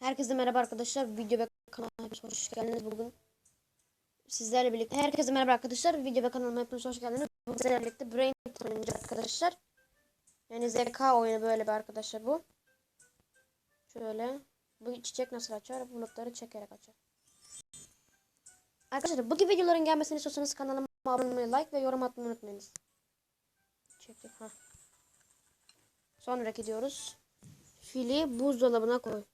Herkese merhaba arkadaşlar. Video ve kanalıma hepiniz hoş geldiniz bugün. Sizlerle birlikte herkese merhaba arkadaşlar. Video ve kanalıma hepiniz hoş geldiniz. Bugün sizlerle birlikte Brain oynayacağız arkadaşlar. Yani ZK oyunu böyle bir arkadaşlar bu. Şöyle. Bu çiçek nasıl açar? Bulutları çekerek açar. Arkadaşlar bu gibi videoların gelmesini istiyorsanız kanalıma abone olmayı, like ve yorum atmayı unutmayınız. Çektik ha. Sonra gidiyoruz. Fili buzdolabına koy.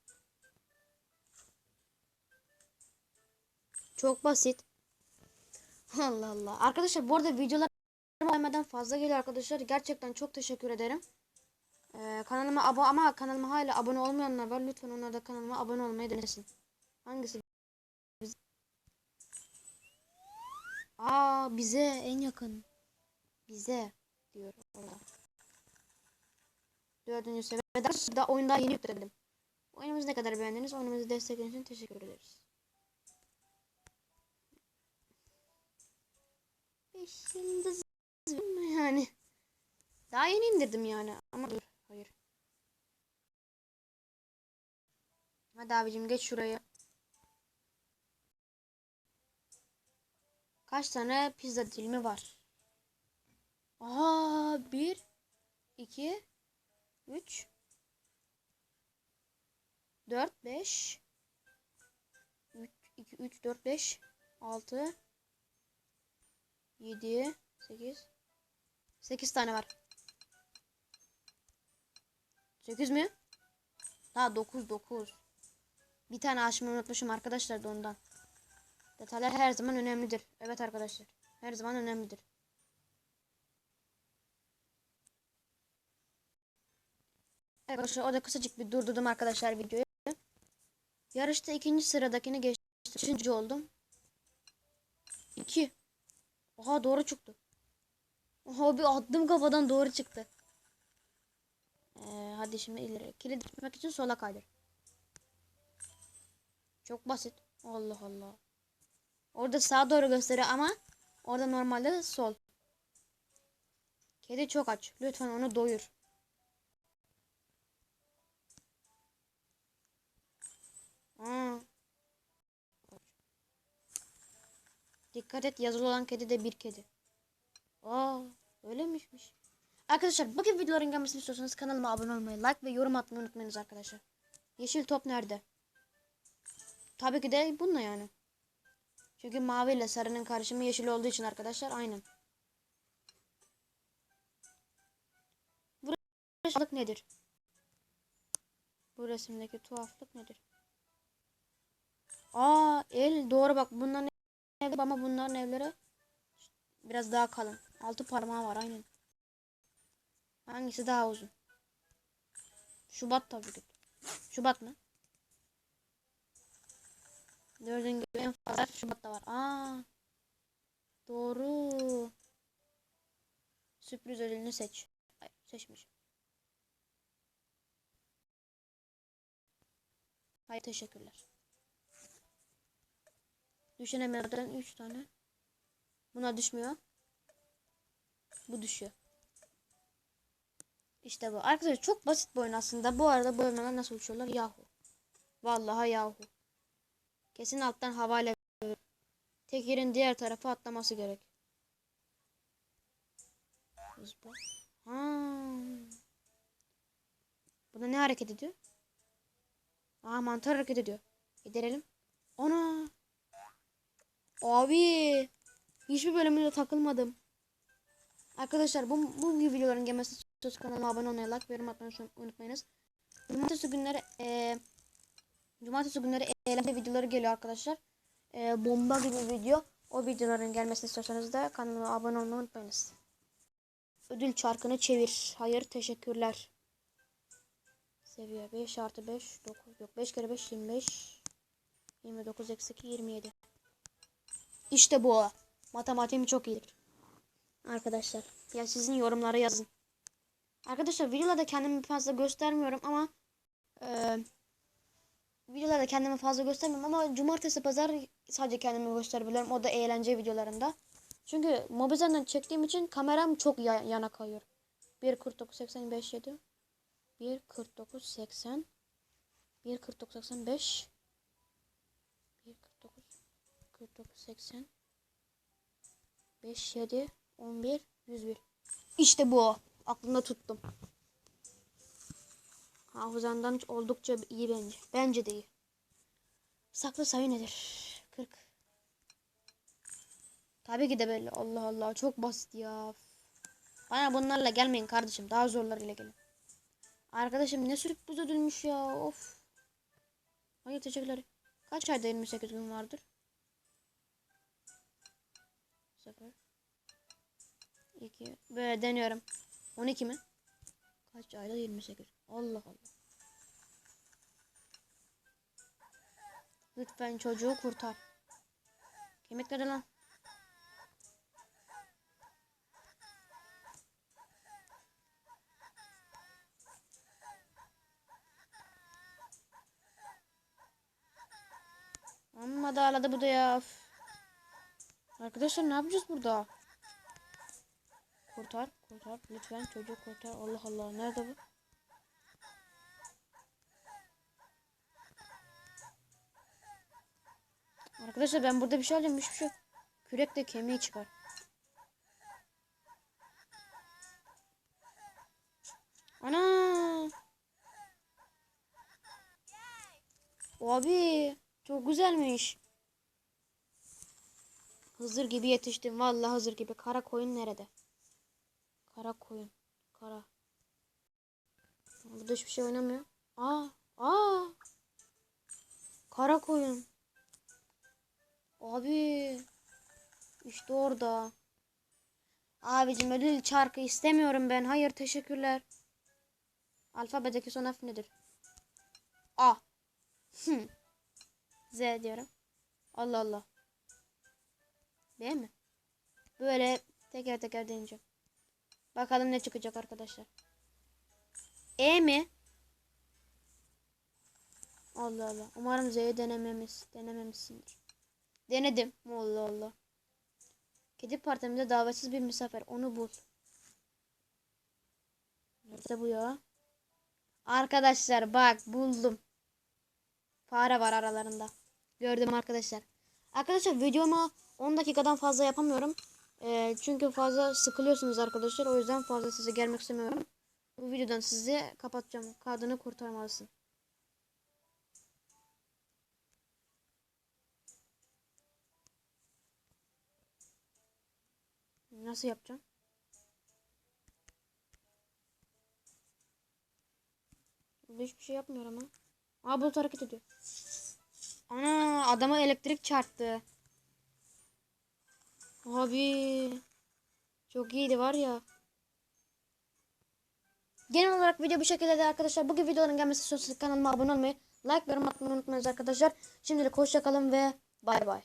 Çok basit. Allah Allah. Arkadaşlar bu arada videolar gelmeden fazla geliyor arkadaşlar. Gerçekten çok teşekkür ederim. Ee, kanalıma abone ama kanalıma hala abone olmayanlar var. Lütfen onlar da kanalıma abone olmayı denesin. Hangisi? Biz- Aa bize en yakın. Bize diyor orada. Dördüncü oyunu daha yeni yükledim. Oyunumuzu ne kadar beğendiniz? Oyunumuzu desteklediğiniz için teşekkür ederiz. Mı yani? Daha yeni indirdim yani. Ama dur. Hayır. Hadi abicim geç şuraya. Kaç tane pizza dilimi var? Aa, bir, iki, üç, dört, beş, üç, iki, üç, dört, beş, altı, 7 8 8 tane var. 8 mi? Ha 9 9. Bir tane açmayı unutmuşum arkadaşlar da ondan. Detaylar her zaman önemlidir. Evet arkadaşlar. Her zaman önemlidir. Evet arkadaşlar orada kısacık bir durdurdum arkadaşlar videoyu. Yarışta ikinci sıradakini geçtim. Üçüncü oldum. 2. Oha doğru çıktı. Oha bir attım kafadan doğru çıktı. Ee, hadi şimdi ileri. Kilit tutmak için sola kaydır. Çok basit. Allah Allah. Orada sağa doğru gösteriyor ama orada normalde sol. Kedi çok aç. Lütfen onu doyur. Aa. Dikkat et yazılı olan kedi de bir kedi. Aa öyleymişmiş. Arkadaşlar bu gibi videoların gelmesini istiyorsanız kanalıma abone olmayı, like ve yorum atmayı unutmayınız arkadaşlar. Yeşil top nerede? Tabii ki de bununla yani. Çünkü mavi ile sarının karışımı yeşil olduğu için arkadaşlar aynen. Tuhaflık nedir? Bu resimdeki tuhaflık nedir? Aa el doğru bak bunların ama bunların evleri biraz daha kalın. Altı parmağı var aynen. Hangisi daha uzun? Şubat tabii ki. Şubat mı? Gördüğün gibi en fazla Şubat'ta var. Aa. Doğru. Sürpriz ödülünü seç. Hayır, seçmiş. Hayır, teşekkürler. Düşen emeralden 3 tane. Buna düşmüyor. Bu düşüyor. İşte bu. Arkadaşlar çok basit bir oyun aslında. Bu arada bu oyunlar nasıl uçuyorlar? Yahu. Vallahi yahu. Kesin alttan havayla tekerin diğer tarafa atlaması gerek. Ha. Buna ne hareket ediyor? Aa mantar hareket ediyor. Giderelim. Ona. Abi. Hiçbir bölümüne takılmadım. Arkadaşlar bu, bu gibi videoların gelmesi istiyorsanız kanalıma abone olmayı, like ve yorum atmayı unutmayınız. Cumartesi günleri e, Cumartesi günleri eğlence videoları geliyor arkadaşlar. E, bomba gibi video. O videoların gelmesini istiyorsanız da kanalıma abone olmayı unutmayınız. Ödül çarkını çevir. Hayır teşekkürler. Seviye 5 artı 5 9 yok 5 kere 5 25 29 eksi 2 27 İşte bu. Matematiğim çok iyidir. Arkadaşlar. Ya sizin yorumlara yazın. Arkadaşlar videolarda kendimi fazla göstermiyorum ama e, videolarda kendimi fazla göstermiyorum ama cumartesi pazar sadece kendimi gösterebilirim. O da eğlence videolarında. Çünkü Mobizen'den çektiğim için kameram çok ya yana kayıyor. 1.49 85 7 1.49 80 1 49 85 1 49 49 80 5 7 11 101 İşte bu. Aklımda tuttum. Hafızandan oldukça iyi bence. Bence de iyi. Saklı sayı nedir? 40. Tabii ki de belli. Allah Allah çok basit ya. Bana bunlarla gelmeyin kardeşim. Daha zorlarıyla gelin. Arkadaşım ne sürpriz ödülmüş ya. Of. Hayır teşekkürler. Kaç ayda 28 gün vardır? 0 2 Böyle deniyorum. 12 mi? Kaç ayda 28? Allah Allah. Lütfen çocuğu kurtar. Kemik nerede lan? Amma da ağladı bu da ya. Üf. Arkadaşlar ne yapacağız burada? Kurtar, kurtar. Lütfen çocuk kurtar. Allah Allah. Nerede bu? Arkadaşlar ben burada bir şey alıyorum. Hiçbir şey. Kürek de kemiği çıkar. Ana! Abi çok güzelmiş. Hızır gibi yetiştim. Vallahi Hızır gibi. Kara koyun nerede? Kara koyun. Kara. Burada hiçbir şey oynamıyor. Aa, aa. Kara koyun. Abi. İşte orada. Abicim ödül çarkı istemiyorum ben. Hayır teşekkürler. Alfabedeki son harf nedir? A. Z diyorum. Allah Allah. B mi? Böyle teker teker deneyeceğim. Bakalım ne çıkacak arkadaşlar. E mi? Allah Allah. Umarım Z'yi denememiş, denememişsindir. Denedim. Allah Allah. Kedi partimizde davetsiz bir misafir. Onu bul. Nerede bu ya? Arkadaşlar bak buldum. Fare var aralarında. Gördüm arkadaşlar. Arkadaşlar videomu 10 dakikadan fazla yapamıyorum. Ee, çünkü fazla sıkılıyorsunuz arkadaşlar. O yüzden fazla size gelmek istemiyorum. Bu videodan sizi kapatacağım. Kadını kurtarmalısın. Nasıl yapacağım? Burada hiçbir şey yapmıyor ama. Aa bulut hareket ediyor. Ana adama elektrik çarptı. Abi. Çok iyiydi var ya. Genel olarak video bu şekilde de arkadaşlar. Bugün videoların gelmesi istiyorsanız kanalıma abone olmayı, like yorum atmayı unutmayınız arkadaşlar. Şimdilik hoşçakalın ve bay bay.